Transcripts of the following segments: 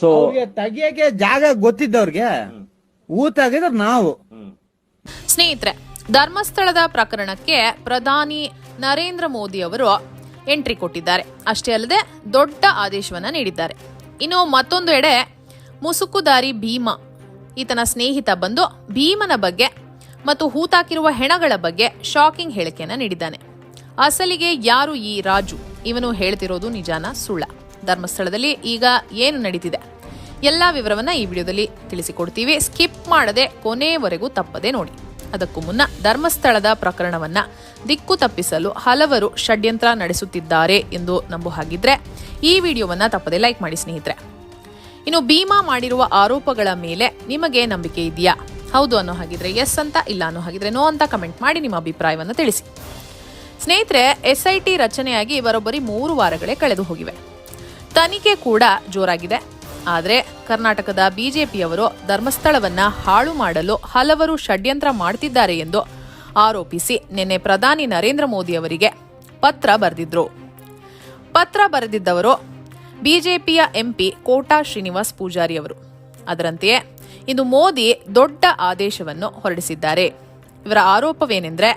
So ಅವ್ರಿಗೆ ತೆಗಿಯಕ್ಕೆ ಜಾಗ ಗೊತ್ತಿದ್ದವ್ರಿಗೆ ಹೂ ತೆಗೆದ್ರೆ ನಾವು. ಸ್ನೇಹಿತರೆ ಧರ್ಮಸ್ಥಳದ ಪ್ರಕರಣಕ್ಕೆ ಪ್ರಧಾನಿ ನರೇಂದ್ರ ಮೋದಿ ಅವರು ಎಂಟ್ರಿ ಕೊಟ್ಟಿದ್ದಾರೆ. ಅಷ್ಟೇ ಅಲ್ಲದೆ ದೊಡ್ಡ ಆದೇಶವನ್ನ ನೀಡಿದ್ದಾರೆ. ಇನ್ನು ಮತ್ತೊಂದು ಎಡೆ ಮುಸುಕುದಾರಿ ಭೀಮ. ಈತನ ಸ್ನೇಹಿತ ಬಂದು ಭೀಮನ ಬಗ್ಗೆ ಮತ್ತು ಹೂತಾಕಿರುವ ಹೆಣಗಳ ಬಗ್ಗೆ ಶಾಕಿಂಗ್ ಹೇಳಿಕೆಯನ್ನ ನೀಡಿದ್ದಾನೆ. ಅಸಲಿಗೆ ಯಾರು ಈ ರಾಜು? ಇವನು ಹೇಳ್ತಿರೋದು ನಿಜಾನ ಸುಳ್ಳ. ಧರ್ಮಸ್ಥಳದಲ್ಲಿ ಈಗ ಏನು ನಡೀತಿದೆ? ಎಲ್ಲಾ ವಿವರವನ್ನ ಈ ವಿಡಿಯೋದಲ್ಲಿ ತಿಳಿಸಿಕೊಡ್ತೀವಿ. ಸ್ಕಿಪ್ ಮಾಡದೆ ಕೊನೆಯವರೆಗೂ ತಪ್ಪದೆ ನೋಡಿ. ಅದಕ್ಕೂ ಮುನ್ನ ಧರ್ಮಸ್ಥಳದ ಪ್ರಕರಣವನ್ನ ದಿಕ್ಕು ತಪ್ಪಿಸಲು ಹಲವರು ಷಡ್ಯಂತ್ರ ನಡೆಸುತ್ತಿದ್ದಾರೆ ಎಂದು ನಂಬು ಹಾಗಿದ್ರೆ ಈ ವಿಡಿಯೋವನ್ನ ತಪ್ಪದೆ ಲೈಕ್ ಮಾಡಿ ಸ್ನೇಹಿತರೆ. ಇನ್ನು ಭೀಮಾ ಮಾಡಿರುವ ಆರೋಪಗಳ ಮೇಲೆ ನಿಮಗೆ ನಂಬಿಕೆ ಇದೆಯಾ? ಹೌದು ಅನ್ನೋ ಹಾಗಿದ್ರೆ ಎಸ್ ಅಂತ, ಇಲ್ಲ ಅನ್ನೋ ಹಾಗಿದ್ರೆ ನೋ ಅಂತ ಕಮೆಂಟ್ ಮಾಡಿ ನಿಮ್ಮ ಅಭಿಪ್ರಾಯವನ್ನು ತಿಳಿಸಿ. ಸ್ನೇಹಿತರೆ ಎಸ್ಐಟಿ ರಚನೆಯಾಗಿ ಬರೋಬ್ಬರಿ ಮೂರು ವಾರಗಳೇ ಕಳೆದು ಹೋಗಿವೆ. ತನಿಖೆ ಕೂಡ ಜೋರಾಗಿದೆ. ಆದರೆ ಕರ್ನಾಟಕದ ಬಿಜೆಪಿಯವರು ಧರ್ಮಸ್ಥಳವನ್ನ ಹಾಳು ಮಾಡಲು ಹಲವರು ಷಡ್ಯಂತ್ರ ಮಾಡ್ತಿದ್ದಾರೆ ಎಂದು ಆರೋಪಿಸಿ ನಿನ್ನೆ ಪ್ರಧಾನಿ ನರೇಂದ್ರ ಮೋದಿ ಅವರಿಗೆ ಪತ್ರ ಬರೆದಿದ್ರು. ಪತ್ರ ಬರೆದಿದ್ದವರು ಬಿಜೆಪಿಯ ಎಂಪಿ ಕೋಟಾ ಶ್ರೀನಿವಾಸ್ ಪೂಜಾರಿ ಅವರು. ಅದರಂತೆಯೇ ಇಂದು ಮೋದಿ ದೊಡ್ಡ ಆದೇಶವನ್ನು ಹೊರಡಿಸಿದ್ದಾರೆ. ಇವರ ಆರೋಪವೇನೆಂದರೆ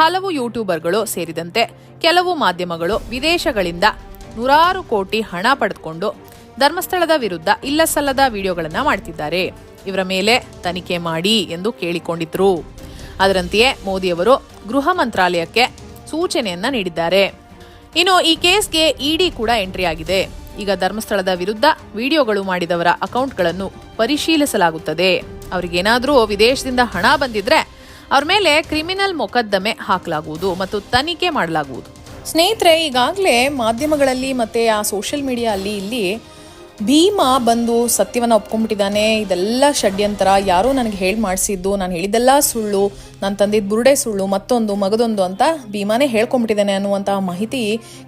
ಹಲವು ಯೂಟ್ಯೂಬರ್ಗಳು ಸೇರಿದಂತೆ ಕೆಲವು ಮಾಧ್ಯಮಗಳು ವಿದೇಶಗಳಿಂದ ನೂರಾರು ಕೋಟಿ ಹಣ ಪಡೆದುಕೊಂಡು ಧರ್ಮಸ್ಥಳದ ವಿರುದ್ಧ ಇಲ್ಲಸಲ್ಲದ ವಿಡಿಯೋಗಳನ್ನ ಮಾಡ್ತಿದ್ದಾರೆ. ಇವರ ಮೇಲೆ ತನಿಖೆ ಮಾಡಿ ಎಂದು ಕೇಳಿಕೊಂಡಿದ್ರು. ಅದರಂತೆಯೇ ಮೋದಿಯವರು ಗೃಹ ಮಂತ್ರಾಲಯಕ್ಕೆ ಸೂಚನೆಯನ್ನ ನೀಡಿದ್ದಾರೆ. ಇನ್ನು ಈ ಕೇಸ್ಗೆ ಇಡಿ ಕೂಡ ಎಂಟ್ರಿ ಆಗಿದೆ. ಈಗ ಧರ್ಮಸ್ಥಳದ ವಿರುದ್ಧ ವಿಡಿಯೋಗಳು ಮಾಡಿದವರ ಅಕೌಂಟ್ಗಳನ್ನು ಪರಿಶೀಲಿಸಲಾಗುತ್ತದೆ. ಅವರಿಗೇನಾದರೂ ವಿದೇಶದಿಂದ ಹಣ ಬಂದಿದ್ರೆ ಅವ್ರ ಮೇಲೆ ಕ್ರಿಮಿನಲ್ ಮೊಕದ್ದಮೆ ಹಾಕಲಾಗುವುದು ಮತ್ತು ತನಿಖೆ ಮಾಡಲಾಗುವುದು. ಸ್ನೇಹಿತರೆ, ಈಗಾಗಲೇ ಮಾಧ್ಯಮಗಳಲ್ಲಿ ಮತ್ತೆ ಆ ಸೋಷಿಯಲ್ ಮೀಡಿಯಾ ಅಲ್ಲಿ ಇಲ್ಲಿ ಭೀಮ ಬಂದು ಸತ್ಯವನ್ನ ಒಪ್ಕೊಂಡ್ಬಿಟ್ಟಿದ್ದಾನೆ, ಇದೆಲ್ಲ ಷಡ್ಯಂತರ, ಯಾರೋ ನನಗೆ ಹೇಳಿ ಮಾಡಿಸಿದ್ದು, ನಾನು ಹೇಳಿದ್ದೆಲ್ಲ ಸುಳ್ಳು, ನಾನು ತಂದಿದ್ದು ಬುರುಡೆ ಸುಳ್ಳು, ಮತ್ತೊಂದು ಮಗದೊಂದು ಅಂತ ಭೀಮಾನೇ ಹೇಳ್ಕೊಂಡ್ಬಿಟ್ಟಿದ್ದಾನೆ ಅನ್ನುವಂತಹ ಮಾಹಿತಿ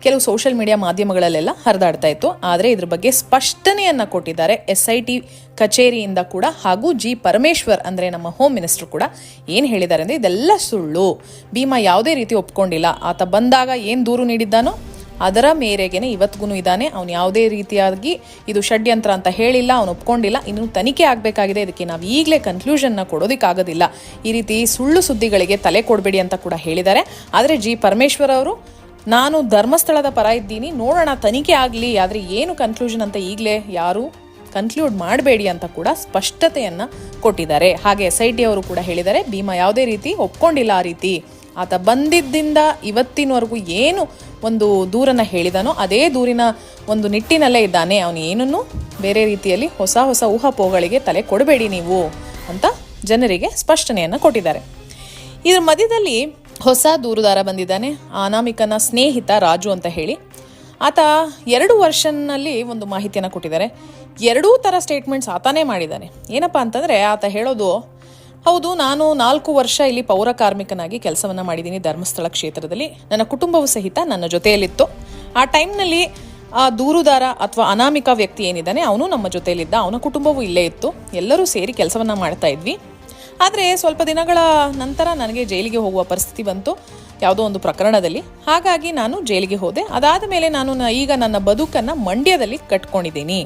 ಕೆಲವು ಸೋಷಿಯಲ್ ಮೀಡಿಯಾ ಮಾಧ್ಯಮಗಳಲ್ಲೆಲ್ಲ ಹರಿದಾಡ್ತಾ ಇತ್ತು. ಆದರೆ ಇದ್ರ ಬಗ್ಗೆ ಸ್ಪಷ್ಟನೆಯನ್ನು ಕೊಟ್ಟಿದ್ದಾರೆ ಎಸ್ ಐ ಟಿ ಕಚೇರಿಯಿಂದ ಕೂಡ, ಹಾಗೂ ಜಿ ಪರಮೇಶ್ವರ್ ಅಂದರೆ ನಮ್ಮ ಹೋಮ್ ಮಿನಿಸ್ಟರ್ ಕೂಡ ಏನು ಹೇಳಿದ್ದಾರೆ ಅಂದರೆ ಇದೆಲ್ಲ ಸುಳ್ಳು. ಭೀಮಾ ಯಾವುದೇ ರೀತಿ ಒಪ್ಕೊಂಡಿಲ್ಲ. ಆತ ಬಂದಾಗ ಏನು ದೂರು ನೀಡಿದ್ದಾನೋ ಅದರ ಮೇರೆಗೆನೆ ಇವತ್ತಿಗೂ ಇದ್ದಾನೆ. ಅವನು ಯಾವುದೇ ರೀತಿಯಾಗಿ ಇದು ಷಡ್ಯಂತ್ರ ಅಂತ ಹೇಳಿಲ್ಲ, ಅವನು ಒಪ್ಕೊಂಡಿಲ್ಲ. ಇನ್ನು ತನಿಖೆ ಆಗಬೇಕಾಗಿದೆ. ಇದಕ್ಕೆ ನಾವು ಈಗಲೇ ಕನ್ಕ್ಲೂಷನ್ನ ಕೊಡೋದಕ್ಕಾಗೋದಿಲ್ಲ. ಈ ರೀತಿ ಸುಳ್ಳು ಸುದ್ದಿಗಳಿಗೆ ತಲೆ ಕೊಡಬೇಡಿ ಅಂತ ಕೂಡ ಹೇಳಿದ್ದಾರೆ. ಆದರೆ ಜಿ ಪರಮೇಶ್ವರ್ ಅವರು, ನಾನು ಧರ್ಮಸ್ಥಳದ ಪರ ಇದ್ದೀನಿ. ನೋಡೋಣ, ತನಿಖೆ ಆಗಲಿ. ಆದರೆ ಏನು ಕನ್ಕ್ಲೂಷನ್ ಅಂತ ಈಗಲೇ ಯಾರು ಕನ್ಕ್ಲೂಡ್ ಮಾಡಬೇಡಿ ಅಂತ ಕೂಡ ಸ್ಪಷ್ಟತೆಯನ್ನು ಕೊಟ್ಟಿದ್ದಾರೆ. ಹಾಗೆ ಎಸ್ ಐ ಟಿ ಅವರು ಕೂಡ ಹೇಳಿದ್ದಾರೆ, ಭೀಮಾ ಯಾವುದೇ ರೀತಿ ಒಪ್ಕೊಂಡಿಲ್ಲ ಆ ರೀತಿ. ಆತ ಬಂದಿದ್ದಿಂದ ಇವತ್ತಿನವರೆಗೂ ಏನು ಒಂದು ದೂರನ್ನು ಹೇಳಿದಾನೋ ಅದೇ ದೂರಿನ ಒಂದು ನಿಟ್ಟಿನಲ್ಲೇ ಇದ್ದಾನೆ. ಅವನು ಏನನ್ನು ಬೇರೆ ರೀತಿಯಲ್ಲಿ ಹೊಸ ಹೊಸ ಊಹಾಪೋಹಗಳಿಗೆ ತಲೆ ಕೊಡಬೇಡಿ ನೀವು ಅಂತ ಜನರಿಗೆ ಸ್ಪಷ್ಟನೆಯನ್ನು ಕೊಟ್ಟಿದ್ದಾರೆ. ಇದರ ಮಧ್ಯದಲ್ಲಿ ಹೊಸ ದೂರುದಾರ ಬಂದಿದ್ದಾನೆ. ಅನಾಮಿಕನ ಸ್ನೇಹಿತ ರಾಜು ಅಂತ ಹೇಳಿ. ಆತ ಎರಡು ವರ್ಷನಲ್ಲಿ ಒಂದು ಮಾಹಿತಿಯನ್ನು ಕೊಟ್ಟಿದ್ದಾರೆ. ಎರಡೂ ಥರ ಸ್ಟೇಟ್ಮೆಂಟ್ಸ್ ಆತನೇ ಮಾಡಿದ್ದಾನೆ. ಏನಪ್ಪ ಅಂತಂದರೆ ಆತ ಹೇಳೋದು ಹೌದು, ನಾನು ನಾಲ್ಕು ವರ್ಷ ಇಲ್ಲಿ ಪೌರ ಕಾರ್ಮಿಕನಾಗಿ ಕೆಲಸವನ್ನ ಮಾಡಿದ್ದೀನಿ ಧರ್ಮಸ್ಥಳ ಕ್ಷೇತ್ರದಲ್ಲಿ. ನನ್ನ ಕುಟುಂಬವು ಸಹಿತ ನನ್ನ ಜೊತೆಯಲ್ಲಿತ್ತು. ಆ ಟೈಮ್ನಲ್ಲಿ ಆ ದೂರುದಾರ ಅಥವಾ ಅನಾಮಿಕ ವ್ಯಕ್ತಿ ಏನಿದ್ದಾನೆ, ಅವನು ನಮ್ಮ ಜೊತೆಯಲ್ಲಿದ್ದ. ಅವನ ಕುಟುಂಬವೂ ಇಲ್ಲೇ ಇತ್ತು. ಎಲ್ಲರೂ ಸೇರಿ ಕೆಲಸವನ್ನ ಮಾಡ್ತಾ ಇದ್ವಿ. ಆದರೆ ಸ್ವಲ್ಪ ದಿನಗಳ ನಂತರ ನನಗೆ ಜೈಲಿಗೆ ಹೋಗುವ ಪರಿಸ್ಥಿತಿ ಬಂತು, ಯಾವುದೋ ಒಂದು ಪ್ರಕರಣದಲ್ಲಿ. ಹಾಗಾಗಿ ನಾನು ಜೈಲಿಗೆ ಹೋದೆ. ಅದಾದ ಮೇಲೆ ನಾನು ಈಗ ನನ್ನ ಬದುಕನ್ನು ಮಂಡ್ಯದಲ್ಲಿ ಕಟ್ಕೊಂಡಿದ್ದೀನಿ.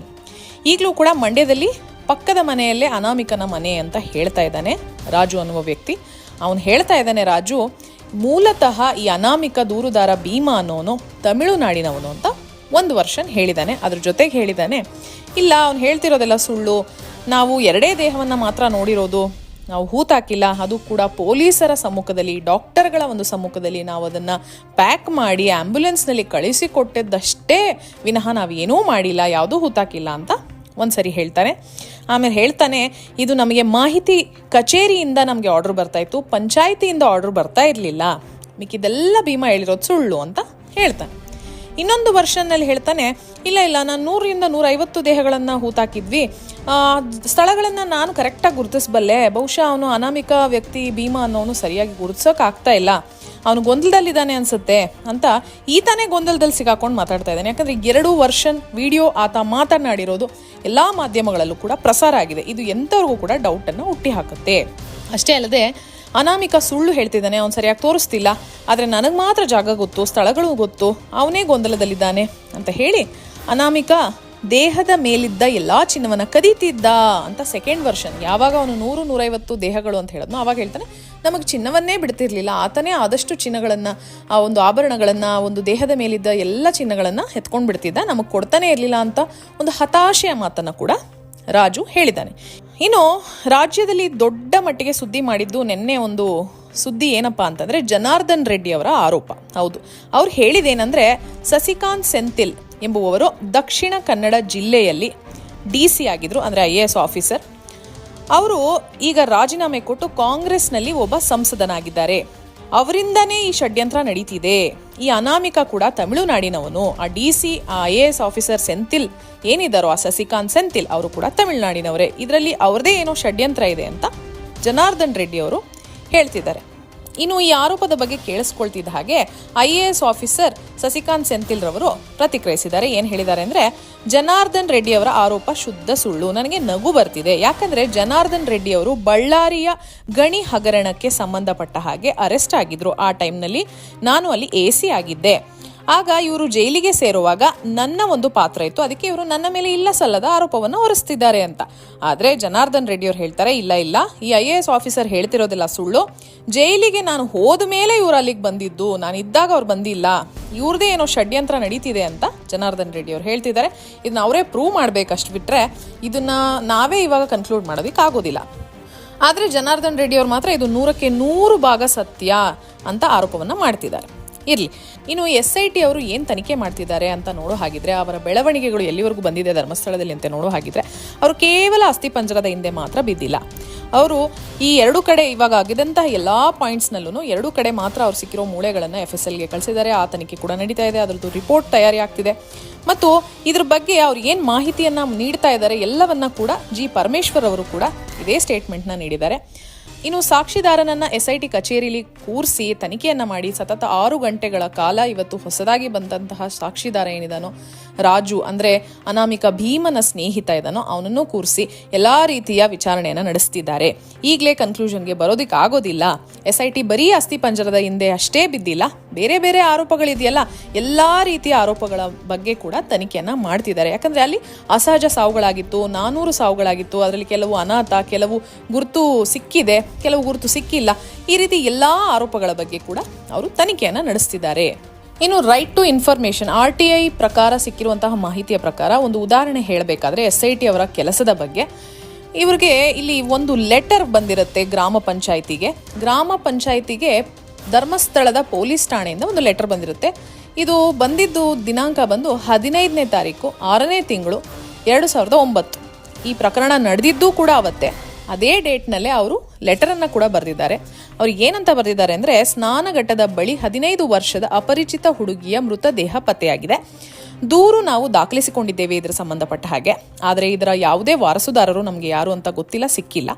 ಈಗಲೂ ಕೂಡ ಮಂಡ್ಯದಲ್ಲಿ ಪಕ್ಕದ ಮನೆಯಲ್ಲೇ ಅನಾಮಿಕನ ಮನೆ ಅಂತ ಹೇಳ್ತಾ ಇದ್ದಾನೆ ರಾಜು ಅನ್ನುವ ವ್ಯಕ್ತಿ. ಅವನು ಹೇಳ್ತಾ ಇದ್ದಾನೆ, ರಾಜು, ಮೂಲತಃ ಈ ಅನಾಮಿಕ ದೂರುದಾರ ಭೀಮಾ ಅನ್ನೋನು ತಮಿಳುನಾಡಿನವನು ಅಂತ ಒಂದು ವರ್ಷನ್ ಹೇಳಿದ್ದಾನೆ ಅದ್ರ ಜೊತೆಗೆ ಹೇಳಿದ್ದಾನೆ ಇಲ್ಲ, ಅವ್ನು ಹೇಳ್ತಿರೋದೆಲ್ಲ ಸುಳ್ಳು. ನಾವು ಎರಡೇ ದೇಹವನ್ನು ಮಾತ್ರ ನೋಡಿರೋದು. ನಾವು ಹೂತಾಕಿಲ್ಲ ಅದು ಕೂಡ ಪೊಲೀಸರ ಸಮ್ಮುಖದಲ್ಲಿ, ಡಾಕ್ಟರ್ಗಳ ಒಂದು ಸಮ್ಮುಖದಲ್ಲಿ ನಾವು ಅದನ್ನು ಪ್ಯಾಕ್ ಮಾಡಿ ಆ್ಯಂಬುಲೆನ್ಸ್ನಲ್ಲಿ ಕಳಿಸಿಕೊಟ್ಟಿದ್ದಷ್ಟೇ ವಿನಃ ನಾವು ಏನೂ ಮಾಡಿಲ್ಲ. ಯಾವುದೂ ಹೂತಾಕಿಲ್ಲ ಅಂತ ಒಂದ್ಸರಿ ಹೇಳ್ತಾನೆ. ಆಮೇಲೆ ಹೇಳ್ತಾನೆ, ಇದು ನಮಗೆ ಮಾಹಿತಿ ಕಚೇರಿಯಿಂದ ನಮಗೆ ಆರ್ಡರ್ ಬರ್ತಾ ಇತ್ತು, ಪಂಚಾಯಿತಿಯಿಂದ ಆರ್ಡರ್ ಬರ್ತಾ ಇರಲಿಲ್ಲ. ಮಿಕ್ಕಿದೆಲ್ಲ ಭೀಮಾ ಹೇಳಿರೋದು ಸುಳ್ಳು ಅಂತ ಹೇಳ್ತಾನೆ. ಇನ್ನೊಂದು ವರ್ಷನಲ್ಲಿ ಹೇಳ್ತಾನೆ, ಇಲ್ಲ ಇಲ್ಲ, ನಾನು ನೂರರಿಂದ ನೂರೈವತ್ತು ದೇಹಗಳನ್ನು ಹೂತಾಕಿದ್ವಿ ಸ್ಥಳಗಳನ್ನ ನಾನು ಕರೆಕ್ಟಾಗಿ ಗುರುತಿಸಬಲ್ಲೆ. ಬಹುಶಃ ಅವನು ಅನಾಮಿಕ ವ್ಯಕ್ತಿ, ಭೀಮ ಅನ್ನೋನು ಸರಿಯಾಗಿ ಗುರುತಿಸೋಕ್ಕಾಗ್ತಾ ಇಲ್ಲ. ಅವನು ಗೊಂದಲದಲ್ಲಿದ್ದಾನೆ ಅನ್ಸುತ್ತೆ ಅಂತ ಈತನೇ ಗೊಂದಲದಲ್ಲಿ ಸಿಗಾಕೊಂಡು ಮಾತಾಡ್ತಾ ಇದ್ದಾನೆ. ಯಾಕಂದ್ರೆ ಎರಡು ವರ್ಷನ್ ವಿಡಿಯೋ ಆತ ಮಾತನಾಡಿರೋದು ಎಲ್ಲಾ ಮಾಧ್ಯಮಗಳಲ್ಲೂ ಕೂಡ ಪ್ರಸಾರ ಆಗಿದೆ. ಇದು ಎಂಥವ್ರಿಗೂ ಕೂಡ ಡೌಟನ್ನು ಹುಟ್ಟಿ ಹಾಕುತ್ತೆ. ಅಷ್ಟೇ ಅಲ್ಲದೆ ಅನಾಮಿಕ ಸುಳ್ಳು ಹೇಳ್ತಿದ್ದಾನೆ, ಅವ್ನು ಸರಿಯಾಗಿ ತೋರಿಸ್ತಿಲ್ಲ. ಆದರೆ ನನಗೆ ಮಾತ್ರ ಜಾಗ ಗೊತ್ತು, ಸ್ಥಳಗಳು ಗೊತ್ತು, ಅವನೇ ಗೊಂದಲದಲ್ಲಿದ್ದಾನೆ ಅಂತ ಹೇಳಿ ಅನಾಮಿಕ ದೇಹದ ಮೇಲಿದ್ದ ಎಲ್ಲಾ ಚಿನ್ನವನ್ನ ಕದೀತಿದ್ದ ಅಂತ ಸೆಕೆಂಡ್ ವರ್ಷನ್ ಯಾವಾಗ ಅವನು ನೂರು, ನೂರೈವತ್ತು ದೇಹಗಳು ಅಂತ ಹೇಳಿದ್ನೋ ಅವಾಗ ಹೇಳ್ತಾನೆ, ನಮಗೆ ಚಿನ್ನವನ್ನೇ ಬಿಡ್ತಿರ್ಲಿಲ್ಲ. ಆತನೇ ಆದಷ್ಟು ಚಿನ್ನಗಳನ್ನ, ಆ ಒಂದು ಆಭರಣಗಳನ್ನ ಒಂದು ದೇಹದ ಮೇಲಿದ್ದ ಎಲ್ಲ ಚಿನ್ನಗಳನ್ನ ಎತ್ಕೊಂಡ್ ಬಿಡ್ತಿದ್ದ. ನಮಗೆ ಕೊಡ್ತಾನೆ ಇರಲಿಲ್ಲ ಅಂತ ಒಂದು ಹತಾಶೆಯ ಮಾತನ್ನ ಕೂಡ ರಾಜು ಹೇಳಿದ್ದಾನೆ. ಇನ್ನು ರಾಜ್ಯದಲ್ಲಿ ದೊಡ್ಡ ಮಟ್ಟಿಗೆ ಸುದ್ದಿ ಮಾಡಿದ್ದು ನಿನ್ನೆ ಒಂದು ಸುದ್ದಿ ಏನಪ್ಪಾ ಅಂತಂದ್ರೆ ಜನಾರ್ದನ್ ರೆಡ್ಡಿ ಅವರ ಆರೋಪ. ಹೌದು. ಅವ್ರು ಹೇಳಿದೇನಂದ್ರೆ, ಸಸಿಕಾಂತ್ ಸೆಂಥಿಲ್ ಎಂಬುವವರು ದಕ್ಷಿಣ ಕನ್ನಡ ಜಿಲ್ಲೆಯಲ್ಲಿ ಡಿ ಸಿ ಆಗಿದ್ರು, ಅಂದ್ರೆ ಐ ಎ ಎಸ್ ಆಫೀಸರ್. ಅವರು ಈಗ ರಾಜೀನಾಮೆ ಕೊಟ್ಟು ಕಾಂಗ್ರೆಸ್ನಲ್ಲಿ ಒಬ್ಬ ಸಂಸದನಾಗಿದ್ದಾರೆ. ಅವರಿಂದನೇ ಈ ಷಡ್ಯಂತ್ರ ನಡೀತಿದೆ. ಈ ಅನಾಮಿಕ ಕೂಡ ತಮಿಳುನಾಡಿನವನು. ಆ ಡಿ ಸಿ, ಆ I A S officer Senthil ಏನಿದ್ದಾರೋ ಆ ಸಸಿಕಾಂತ್ ಸೆಂಥಿಲ್, ಅವರು ಕೂಡ ತಮಿಳುನಾಡಿನವರೇ. ಇದರಲ್ಲಿ ಅವ್ರದೇ ಏನೋ ಷಡ್ಯಂತ್ರ ಇದೆ ಅಂತ ಜನಾರ್ದನ್ ರೆಡ್ಡಿ ಅವರು ಹೇಳ್ತಿದ್ದಾರೆ. ಇನ್ನು ಈ ಆರೋಪದ ಬಗ್ಗೆ ಕೇಳಿಸ್ಕೊಳ್ತಿದ್ದ ಹಾಗೆ I A S officer Sasikanth Senthil ರವರು ಪ್ರತಿಕ್ರಿಯಿಸಿದ್ದಾರೆ. ಏನ್ ಹೇಳಿದ್ದಾರೆ ಅಂದ್ರೆ, ಜನಾರ್ದನ್ ರೆಡ್ಡಿ ಅವರ ಆರೋಪ ಶುದ್ಧ ಸುಳ್ಳು. ನನಗೆ ನಗು ಬರ್ತಿದೆ. ಯಾಕಂದ್ರೆ, ಜನಾರ್ದನ್ ರೆಡ್ಡಿ ಅವರು ಬಳ್ಳಾರಿಯ ಗಣಿ ಹಗರಣಕ್ಕೆ ಸಂಬಂಧಪಟ್ಟ ಹಾಗೆ ಅರೆಸ್ಟ್ ಆಗಿದ್ರು. ಆ ಟೈಮ್ನಲ್ಲಿ ನಾನು ಅಲ್ಲಿ ಎ ಸಿ ಆಗಿದ್ದೆ. ಆಗ ಇವರು ಜೈಲಿಗೆ ಸೇರುವಾಗ ನನ್ನ ಒಂದು ಪಾತ್ರ ಇತ್ತು. ಅದಕ್ಕೆ ಇವರು ನನ್ನ ಮೇಲೆ ಇಲ್ಲ ಸಲ್ಲದ ಆರೋಪವನ್ನು ಹೊರಿಸ್ತಿದ್ದಾರೆ ಅಂತ. ಆದರೆ ಜನಾರ್ದನ್ ರೆಡ್ಡಿ ಅವ್ರು ಹೇಳ್ತಾರೆ, ಇಲ್ಲ ಇಲ್ಲ, ಈ ಐ ಎ ಎಸ್ ಆಫೀಸರ್ ಹೇಳ್ತಿರೋದಿಲ್ಲ ಸುಳ್ಳು. ಜೈಲಿಗೆ ನಾನು ಹೋದ ಮೇಲೆ ಇವರು ಅಲ್ಲಿಗೆ ಬಂದಿದ್ದು, ನಾನು ಇದ್ದಾಗ ಅವ್ರು ಬಂದಿಲ್ಲ, ಇವ್ರದೇ ಏನೋ ಷಡ್ಯಂತ್ರ ನಡೀತಿದೆ ಅಂತ ಜನಾರ್ದನ್ ರೆಡ್ಡಿ ಅವ್ರು ಹೇಳ್ತಿದ್ದಾರೆ. ಇದನ್ನ ಅವರೇ ಪ್ರೂವ್ ಮಾಡ್ಬೇಕಷ್ಟು ಬಿಟ್ಟರೆ ಇದನ್ನ ನಾವೇ ಇವಾಗ ಕನ್ಕ್ಲೂಡ್ ಮಾಡೋದಕ್ಕೆ ಆಗೋದಿಲ್ಲ. ಆದರೆ ಜನಾರ್ದನ್ ರೆಡ್ಡಿ ಅವ್ರು ಮಾತ್ರ ಇದು ನೂರಕ್ಕೆ ನೂರು ಭಾಗ ಸತ್ಯ ಅಂತ ಆರೋಪವನ್ನು ಮಾಡ್ತಿದ್ದಾರೆ. ಇರಲಿ. ಇನ್ನು ಎಸ್ ಐ ಟಿ ಅವರು ಏನು ತನಿಖೆ ಮಾಡ್ತಿದ್ದಾರೆ ಅಂತ ನೋಡೋ ಹಾಗಿದ್ರೆ, ಅವರ ಬೆಳವಣಿಗೆಗಳು ಎಲ್ಲಿವರೆಗೂ ಬಂದಿದೆ ಧರ್ಮಸ್ಥಳದಲ್ಲಿ ಅಂತ ನೋಡೋ ಹಾಗಿದ್ರೆ, ಅವರು ಕೇವಲ ಅಸ್ಥಿಪಂಜರದ ಹಿಂದೆ ಮಾತ್ರ ಬಿದ್ದಿಲ್ಲ. ಅವರು ಈ ಎರಡು ಕಡೆ ಇವಾಗ ಆಗಿದಂತಹ ಎಲ್ಲ ಪಾಯಿಂಟ್ಸ್ನಲ್ಲೂ ಎರಡು ಕಡೆ ಮಾತ್ರ ಅವ್ರು ಸಿಕ್ಕಿರೋ ಮೂಳೆಗಳನ್ನು ಎಫ್ ಎಸ್ ಎಲ್ಗೆ ಕಳಿಸಿದ್ದಾರೆ. ಆ ತನಿಖೆ ಕೂಡ ನಡೀತಾ ಇದೆ. ಅದರದ್ದು ರಿಪೋರ್ಟ್ ತಯಾರಿ ಆಗ್ತಿದೆ. ಮತ್ತು ಇದ್ರ ಬಗ್ಗೆ ಅವ್ರು ಏನು ಮಾಹಿತಿಯನ್ನ ನೀಡ್ತಾ ಇದ್ದಾರೆ, ಎಲ್ಲವನ್ನ ಕೂಡ ಜಿ ಪರಮೇಶ್ವರ್ ಅವರು ಕೂಡ ಇದೇ ಸ್ಟೇಟ್ಮೆಂಟ್ನ ನೀಡಿದ್ದಾರೆ. ಇನ್ನು ಸಾಕ್ಷಿದಾರನನ್ನ ಎಸ್ಐಟಿ ಕಚೇರಿಲಿ ಕೂರಿಸಿ ತನಿಖೆಯನ್ನ ಮಾಡಿ ಸತತ ಆರು ಗಂಟೆಗಳ ಕಾಲ ಇವತ್ತು ಹೊಸದಾಗಿ ಬಂದಂತಹ ಸಾಕ್ಷಿದಾರ ಏನಿದಾನೋ ರಾಜು, ಅಂದ್ರೆ ಅನಾಮಿಕ ಭೀಮನ ಸ್ನೇಹಿತ ಇದ್ದಾನೋ ಅವನನ್ನು ಕೂರಿಸಿ ಎಲ್ಲಾ ರೀತಿಯ ವಿಚಾರಣೆಯನ್ನ ನಡೆಸ್ತಿದ್ದಾರೆ. ಈಗಲೇ ಕನ್ಕ್ಲೂಷನ್ಗೆ ಬರೋದಿಕ್ಕೆ ಆಗೋದಿಲ್ಲ. ಎಸ್ ಐ ಟಿ ಬರೀ ಅಸ್ಥಿ ಪಂಜರದ ಹಿಂದೆ ಅಷ್ಟೇ ಬಿದ್ದಿಲ್ಲ. ಬೇರೆ ಬೇರೆ ಆರೋಪಗಳಿದೆಯಲ್ಲ ಎಲ್ಲಾ ರೀತಿಯ ಆರೋಪಗಳ ಬಗ್ಗೆ ಕೂಡ ತನಿಖೆಯನ್ನ ಮಾಡ್ತಿದ್ದಾರೆ. ಯಾಕಂದ್ರೆ ಅಲ್ಲಿ ಅಸಹಜ ಸಾವುಗಳಾಗಿತ್ತು, ನಾನೂರು ಸಾವುಗಳಾಗಿತ್ತು, ಅದರಲ್ಲಿ ಕೆಲವು ಅನಾಥ, ಕೆಲವು ಗುರುತು ಸಿಕ್ಕಿದೆ. ಕೆಲವು ಗುರುತು ಸಿಕ್ಕಿಲ್ಲ. ಈ ರೀತಿ ಎಲ್ಲಾ ಆರೋಪಗಳ ಬಗ್ಗೆ ಕೂಡ ಅವರು ತನಿಖೆಯನ್ನ ನಡೆಸ್ತಿದ್ದಾರೆ. ಇನ್ನು right to information R T I ಪ್ರಕಾರ ಸಿಕ್ಕಿರುವಂತಹ ಮಾಹಿತಿಯ ಪ್ರಕಾರ ಒಂದು ಉದಾಹರಣೆ ಹೇಳಬೇಕಾದ್ರೆ ಎಸ್ ಐ ಟಿ ಅವರ ಕೆಲಸದ ಬಗ್ಗೆ. ಇವ್ರಿಗೆ ಇಲ್ಲಿ ಒಂದು ಲೆಟರ್ ಬಂದಿರುತ್ತೆ ಗ್ರಾಮ ಪಂಚಾಯಿತಿಗೆ. ಗ್ರಾಮ ಪಂಚಾಯಿತಿಗೆ ಧರ್ಮಸ್ಥಳದ ಪೊಲೀಸ್ ಠಾಣೆಯಿಂದ ಒಂದು ಲೆಟರ್ ಬಂದಿರುತ್ತೆ. ಇದು ಬಂದಿದ್ದು ದಿನಾಂಕ ಬಂದು ಹದಿನೈದನೇ ತಾರೀಕು, ಆರನೇ ತಿಂಗಳು, ಎರಡು ಸಾವಿರದ ಒಂಬತ್ತು. ಈ ಪ್ರಕರಣ ನಡೆದಿದ್ದೂ ಕೂಡ ಅವತ್ತೇ. ಅದೇ ಡೇಟ್ನಲ್ಲೇ ಅವರು ಲೆಟರನ್ನು ಕೂಡ ಬರೆದಿದ್ದಾರೆ. ಅವ್ರು ಏನಂತ ಬರೆದಿದ್ದಾರೆ ಅಂದರೆ ಸ್ನಾನಘಟ್ಟದ ಬಳಿ ಹದಿನೈದು ವರ್ಷದ ಅಪರಿಚಿತ ಹುಡುಗಿಯ ಮೃತದೇಹ ಪತ್ತೆಯಾಗಿದೆ. ದೂರು ನಾವು ದಾಖಲಿಸಿಕೊಂಡಿದ್ದೇವೆ ಇದರ ಸಂಬಂಧಪಟ್ಟ ಹಾಗೆ. ಆದರೆ ಇದರ ಯಾವುದೇ ವಾರಸುದಾರರು ನಮಗೆ ಯಾರು ಅಂತ ಗೊತ್ತಿಲ್ಲ, ಸಿಕ್ಕಿಲ್ಲ.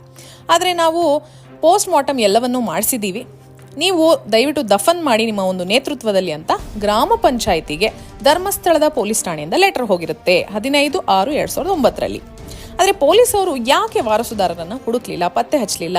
ಆದರೆ ನಾವು ಪೋಸ್ಟ್ ಮಾರ್ಟಮ್ ಎಲ್ಲವನ್ನೂ ಮಾಡಿಸಿದ್ದೀವಿ. ನೀವು ದಯವಿಟ್ಟು ದಫನ್ ಮಾಡಿ ನಿಮ್ಮ ಒಂದು ನೇತೃತ್ವದಲ್ಲಿ ಅಂತ ಗ್ರಾಮ ಪಂಚಾಯಿತಿಗೆ ಧರ್ಮಸ್ಥಳದ ಪೊಲೀಸ್ ಠಾಣೆಯಿಂದ ಲೆಟರ್ ಹೋಗಿರುತ್ತೆ. ಹದಿನೈದು ಆರು ಎರಡು ಸಾವಿರದ ಒಂಬತ್ತರಲ್ಲಿ. ಆದರೆ ಪೊಲೀಸವರು ಯಾಕೆ ವಾರಸುದಾರರನ್ನು ಹುಡುಕ್ಲಿಲ್ಲ, ಪತ್ತೆ ಹಚ್ಚಲಿಲ್ಲ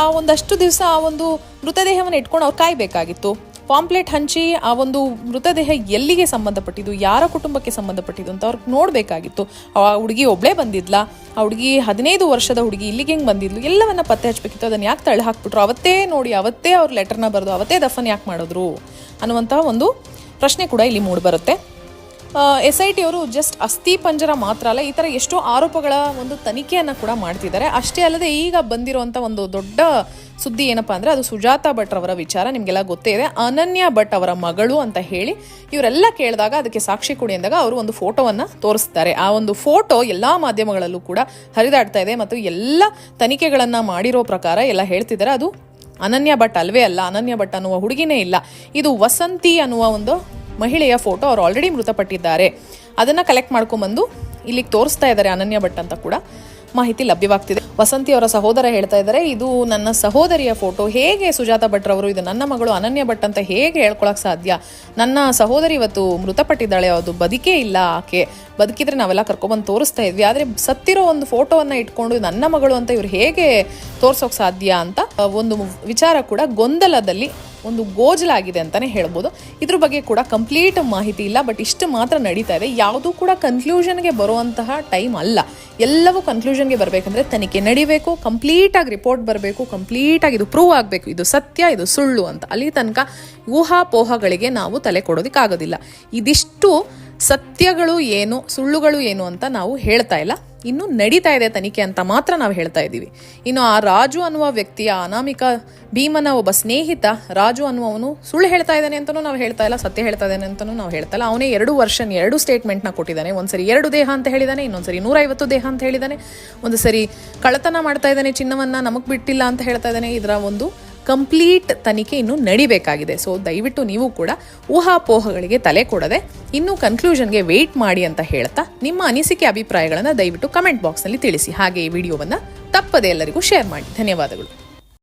ಆ ಒಂದಷ್ಟು ದಿವಸ ಆ ಒಂದು ಮೃತದೇಹವನ್ನು ಇಟ್ಕೊಂಡು ಅವ್ರು ಕಾಯಬೇಕಾಗಿತ್ತು. ಪಾಂಪ್ಲೆಟ್ ಹಂಚಿ ಆ ಒಂದು ಮೃತದೇಹ ಎಲ್ಲಿಗೆ ಸಂಬಂಧಪಟ್ಟಿದ್ದು, ಯಾರ ಕುಟುಂಬಕ್ಕೆ ಸಂಬಂಧಪಟ್ಟಿದ್ದು ಅಂತ ಅವ್ರಿಗೆ ನೋಡಬೇಕಾಗಿತ್ತು. ಆ ಹುಡುಗಿ ಒಬ್ಳೇ ಬಂದಿದ್ಲ, ಆ ಹುಡುಗಿ ಹದಿನೈದು ವರ್ಷದ ಹುಡುಗಿ ಇಲ್ಲಿಗೆ ಹೆಂಗೆ ಬಂದಿದ್ಲು, ಎಲ್ಲವನ್ನ ಪತ್ತೆ ಹಚ್ಚಬೇಕಿತ್ತು ಅದನ್ನು ಯಾಕೆ ತಳ್ಳಿ ಹಾಕ್ಬಿಟ್ರು? ಅವತ್ತೇ ನೋಡಿ, ಅವತ್ತೇ ಅವ್ರು ಲೆಟರ್ನ ಬರೆದು, ಅವತ್ತೇ ದಫನ್ ಯಾಕೆ ಮಾಡಿದ್ರು? ಅನ್ನುವಂತಹ ಒಂದು ಪ್ರಶ್ನೆ ಕೂಡ ಇಲ್ಲಿ ಮೂಡಿಬರುತ್ತೆ ಎಸ್ ಐ ಟಿ ಅವರು ಜಸ್ಟ್ ಅಸ್ಥಿ ಪಂಜರ ಮಾತ್ರ ಅಲ್ಲ, ಈ ಥರ ಎಷ್ಟೋ ಆರೋಪಗಳ ಒಂದು ತನಿಖೆಯನ್ನು ಕೂಡ ಮಾಡ್ತಿದ್ದಾರೆ. ಅಷ್ಟೇ ಅಲ್ಲದೆ ಈಗ ಬಂದಿರುವಂಥ ಒಂದು ದೊಡ್ಡ ಸುದ್ದಿ ಏನಪ್ಪಾ ಅಂದ್ರೆ, ಅದು ಸುಜಾತಾ ಭಟ್ ಅವರ ವಿಚಾರ, ನಿಮಗೆಲ್ಲ ಗೊತ್ತೇ ಇದೆ. ಅನನ್ಯ ಭಟ್ ಅವರ ಮಗಳು ಅಂತ ಹೇಳಿ ಇವರೆಲ್ಲ ಕೇಳಿದಾಗ ಅದಕ್ಕೆ ಸಾಕ್ಷಿ ಕೊಡಿ ಅಂದಾಗ ಅವರು ಒಂದು ಫೋಟೋವನ್ನ ತೋರಿಸ್ತಾರೆ. ಆ ಒಂದು ಫೋಟೋ ಎಲ್ಲಾ ಮಾಧ್ಯಮಗಳಲ್ಲೂ ಕೂಡ ಹರಿದಾಡ್ತಾ ಇದೆ ಮತ್ತು ಎಲ್ಲ ತನಿಖೆಗಳನ್ನ ಮಾಡಿರೋ ಪ್ರಕಾರ ಎಲ್ಲ ಹೇಳ್ತಿದ್ದಾರೆ. ಅದು ಅನನ್ಯ ಭಟ್ ಅಲ್ವೇ ಅಲ್ಲ, ಅನನ್ಯ ಭಟ್ ಅನ್ನುವ ಹುಡುಗಿನೇ ಇಲ್ಲ. ಇದು ವಸಂತಿ ಅನ್ನುವ ಒಂದು ಮಹಿಳೆಯ ಫೋಟೋ ಅವ್ರು ಆಲ್ರೆಡಿ ಮೃತಪಟ್ಟಿದ್ದಾರೆ. ಅದನ್ನ ಕಲೆಕ್ಟ್ ಮಾಡ್ಕೊಂಡ್ಬಂದು ಇಲ್ಲಿಗೆ ತೋರಿಸ್ತಾ ಇದ್ದಾರೆ ಅನನ್ಯ ಭಟ್ ಅಂತ ಕೂಡ. ಮಾಹಿತಿ ಲಭ್ಯವಾಗ್ತಿದೆ. ವಸಂತಿ ಅವರ ಸಹೋದರ ಹೇಳ್ತಾ ಇದ್ದಾರೆ ಇದು ನನ್ನ ಸಹೋದರಿಯ ಫೋಟೋ. ಹೇಗೆ ಸುಜಾತ ಭಟ್ರವರು ಇದು ನನ್ನ ಮಗಳು ಅನನ್ಯ ಭಟ್ ಅಂತ ಹೇಗೆ ಹೇಳ್ಕೊಳಕ್ ಸಾಧ್ಯ? ನನ್ನ ಸಹೋದರಿ ಇವತ್ತು ಮೃತಪಟ್ಟಿದ್ದಾಳೆ, ಅದು ಬದುಕೇ ಇಲ್ಲ ಆಕೆ. ಬದುಕಿದ್ರೆ ನಾವೆಲ್ಲ ಕರ್ಕೊಬಂದು ತೋರಿಸ್ತಾ ಇದ್ವಿ. ಆದ್ರೆ ಸತ್ತಿರೋ ಒಂದು ಫೋಟೋವನ್ನ ಇಟ್ಕೊಂಡು ನನ್ನ ಮಗಳು ಅಂತ ಇವ್ರು ಹೇಗೆ ತೋರ್ಸೋಕ್ ಸಾಧ್ಯ ಅಂತ ಒಂದು ವಿಚಾರ ಕೂಡ ಗೊಂದಲದಲ್ಲಿ ಒಂದು ಗೋಜಲಾಗಿದೆ ಅಂತಾನೆ ಹೇಳ್ಬೋದು. ಇದ್ರ ಬಗ್ಗೆ ಕೂಡ ಕಂಪ್ಲೀಟ್ ಮಾಹಿತಿ ಇಲ್ಲ ಬಟ್ ಇಷ್ಟು ಮಾತ್ರ ನಡೀತಾ ಇದೆ. ಯಾವುದೂ ಕೂಡ ಕನ್ಕ್ಲೂಷನ್ಗೆ ಬರುವಂತಹ ಟೈಮ್ ಅಲ್ಲ. ಎಲ್ಲವೂ ಕನ್ಕ್ಲೂಷನ್ಗೆ ಬರಬೇಕಂದ್ರೆ ತನಿಖೆ ನಡಿಬೇಕು ಕಂಪ್ಲೀಟಾಗಿ ರಿಪೋರ್ಟ್ ಬರಬೇಕು ಕಂಪ್ಲೀಟಾಗಿ ಇದು ಪ್ರೂವ್ ಆಗಬೇಕು. ಇದು ಸತ್ಯ, ಇದು ಸುಳ್ಳು ಅಂತ. ಅಲ್ಲಿ ತನಕ ಊಹಾಪೋಹಗಳಿಗೆ ನಾವು ತಲೆ ಕೊಡೋದಕ್ಕಾಗೋದಿಲ್ಲ ಇದಿಷ್ಟು ಸತ್ಯಗಳು ಏನು, ಸುಳ್ಳುಗಳು ಏನು ಅಂತ ನಾವು ಹೇಳ್ತಾ ಇಲ್ಲ. ಇನ್ನು ನಡೀತಾ ಇದೆ ತನಿಖೆ ಅಂತ ಮಾತ್ರ ನಾವು ಹೇಳ್ತಾ ಇದ್ದೀವಿ. ಇನ್ನು ಆ ರಾಜು ಅನ್ನುವ ವ್ಯಕ್ತಿಯ ಅನಾಮಿಕ ಭೀಮನ ಒಬ್ಬ ಸ್ನೇಹಿತ ರಾಜು ಅನ್ನುವವನು ಸುಳ್ಳು ಹೇಳ್ತಾ ಇದ್ದಾನೆ ಅಂತಲೂ ನಾವು ಹೇಳ್ತಾ ಇಲ್ಲ, ಸತ್ಯ ಹೇಳ್ತಾ ಇದ್ದಾನೆ ಅಂತಲೂ ನಾವು ಹೇಳ್ತಾ ಇಲ್ಲ. ಅವನೇ ಎರಡು ವರ್ಷನ್ ಎರಡು ಸ್ಟೇಟ್ಮೆಂಟ್ನ ಕೊಟ್ಟಿದ್ದಾನೆ. ಒಂದ್ಸರಿ ಎರಡು ದೇಹ ಅಂತ ಹೇಳಿದಾನೆ, ಇನ್ನೊಂದ್ಸರಿ ನೂರೈವತ್ತು ದೇಹ ಅಂತ ಹೇಳಿದಾನೆ. ಒಂದು ಸರಿ ಕಳ್ಳತನ ಮಾಡ್ತಾ ಇದ್ದಾನೆ ಚಿನ್ನವನ್ನ, ನಮಗೆ ಬಿಟ್ಟಿಲ್ಲ ಅಂತ ಹೇಳ್ತಾ ಇದ್ದಾನೆ. ಇದರ ಒಂದು ಕಂಪ್ಲೀಟ್ ತನಿಖೆ ಇನ್ನು ನಡಿಬೇಕಾಗಿದೆ. ಸೊ ದಯವಿಟ್ಟು ನೀವು ಕೂಡ ಊಹಾಪೋಹಗಳಿಗೆ ತಲೆ ಕೊಡದೆ, ಇನ್ನೂ ಕನ್ಕ್ಲೂಷನ್ಗೆ ವೆಯ್ಟ್ ಮಾಡಿ ಅಂತ ಹೇಳ್ತಾ ನಿಮ್ಮ ಅನಿಸಿಕೆ ಅಭಿಪ್ರಾಯಗಳನ್ನು ದಯವಿಟ್ಟು ಕಮೆಂಟ್ ಬಾಕ್ಸ್ನಲ್ಲಿ ತಿಳಿಸಿ. ಹಾಗೆ ಈ ವಿಡಿಯೋವನ್ನು ತಪ್ಪದೆ ಎಲ್ಲರಿಗೂ ಶೇರ್ ಮಾಡಿ. ಧನ್ಯವಾದಗಳು.